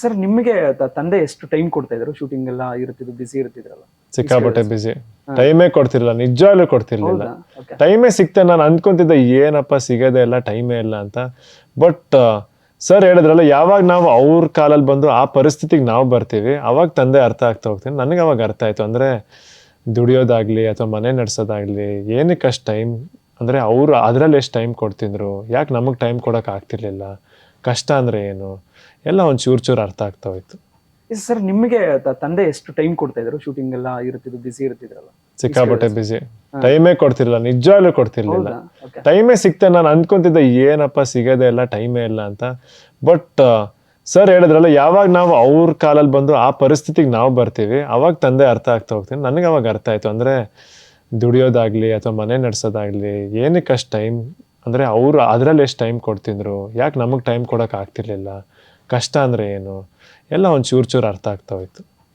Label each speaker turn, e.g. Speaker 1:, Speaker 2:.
Speaker 1: Sir ನಿಮಗೆ ತಂದೆ ಎಷ್ಟು ಟೈಮ್ ಕೊಡ್ತಾ ಇದ್ರು? ಶೂಟಿಂಗ್ ಎಲ್ಲ ಇರುತ್ತಿದ್ದು ಬಿಸಿ ಇರ್ತಿದ್ರಲ್ಲ
Speaker 2: ಸಿಕ್ಕಾಪಟ್ಟೆ ಬಿಸಿ ಟೈಮೇ ಕೊಡ್ತಿರ್ಲಿಲ್ಲ ನಿಜವಾಗ್ಲೂ ಕೊಡ್ತಿರ್ಲಿಲ್ಲ. ಟೈಮೇ ಸಿಕ್ತೆ ನಾನು ಅನ್ಕೊಂತಿದ್ದೆ ಏನಪ್ಪ ಸಿಗೋದೇ ಇಲ್ಲ ಟೈಮೇ ಇಲ್ಲ ಅಂತ. ಬಟ್ ಸರ್ ಹೇಳಿದ್ರಲ್ಲ ಯಾವಾಗ ನಾವು ಅವ್ರ ಕಾಲಲ್ಲಿ ಬಂದು ಆ ಪರಿಸ್ಥಿತಿಗೆ ನಾವು ಬರ್ತೀವಿ. ಅವಾಗ ತಂದೆ ಅರ್ಥ ಆಗ್ತಾ ಹೋಗ್ತೀನಿ. ನನಗೆ ಅವಾಗ ಅರ್ಥ ಆಯ್ತು. ಅಂದ್ರೆ ದುಡಿಯೋದಾಗ್ಲಿ ಅಥವಾ ಮನೆ ನಡೆಸೋದಾಗ್ಲಿ ಏನಕ್ಕೆ ಅಷ್ಟು ಟೈಮ್ ಅಂದ್ರೆ ಅವ್ರು ಅದ್ರಲ್ಲಿ ಎಷ್ಟು ಟೈಮ್ ಕೊಡ್ತಿದ್ರು? ಯಾಕೆ ನಮಗೆ ಟೈಮ್ ಕೊಡೋಕೆ ಆಗ್ತಿರ್ಲಿಲ್ಲ? ಕಷ್ಟ ಅಂದ್ರೆ ಏನು? ಎಲ್ಲ ಒಂದು ಚೂರು ಚೂರು ಅರ್ಥ ಆಗ್ತಾ ಹೋಯ್ತು.
Speaker 1: ಸರ್ ನಿಮಗೆ ತ- ತಂದೆ ಎಷ್ಟು ಟೈಮ್ ಕೊಡ್ತಾ ಇದ್ರು? ಶೂಟಿಂಗ್ ಎಲ್ಲ ಇರುತ್ತಿದ್ದು ಬಿಸಿ ಇರ್ತಿದ್ರಲ್ಲ
Speaker 2: ಸಿಕ್ಕಾಪಟ್ಟೆ ಬಿಸಿ ಟೈಮೇ ಕೊಡ್ತಿರ್ಲಿಲ್ಲ ನಿಜವಾಗ್ಲೂ ಕೊಡ್ತಿರ್ಲಿಲ್ಲ.
Speaker 1: ಹೌದಾ? ಓಕೆ
Speaker 2: ಟೈಮೇ ಸಿಕ್ತೆ ನಾನು ಅಂದ್ಕೊಂತಿದ್ದೆ ಏನಪ್ಪ ಸಿಗೋದೆ ಇಲ್ಲ ಟೈಮೇ ಇಲ್ಲ ಅಂತ. ಬಟ್ ಸರ್ ಹೇಳಿದ್ರಲ್ಲ ಯಾವಾಗ ನಾವು ಅವ್ರ ಕಾಲಲ್ಲಿ ಬಂದು ಆ ಪರಿಸ್ಥಿತಿಗೆ ನಾವು ಬರ್ತೀವಿ. ಅವಾಗ ತಂದೆ ಅರ್ಥ ಆಗ್ತಾ ಹೋಗ್ತೀನಿ. ನನಗೆ ಅವಾಗ ಅರ್ಥ ಆಯ್ತು. ಅಂದ್ರೆ ದುಡಿಯೋದಾಗ್ಲಿ ಅಥವಾ ಮನೆ ನಡೆಸೋದಾಗ್ಲಿ ಏನಕ್ಕೆ ಅಷ್ಟು ಟೈಮ್ ಅಂದ್ರೆ ಅವರು ಅದರಲ್ಲಿ ಎಷ್ಟು ಟೈಮ್ ಕೊಡ್ತಿದ್ರು? ಯಾಕೆ ನಮಗೆ ಟೈಮ್ ಕೊಡೋಕೆ ಆಗ್ತಿರ್ಲಿಲ್ಲ? ಕಷ್ಟ ಅಂದರೆ ಏನು? ಎಲ್ಲ ಒಂದು ಚೂರು ಚೂರು ಅರ್ಥ ಆಗ್ತಾ ಹೋಯ್ತು.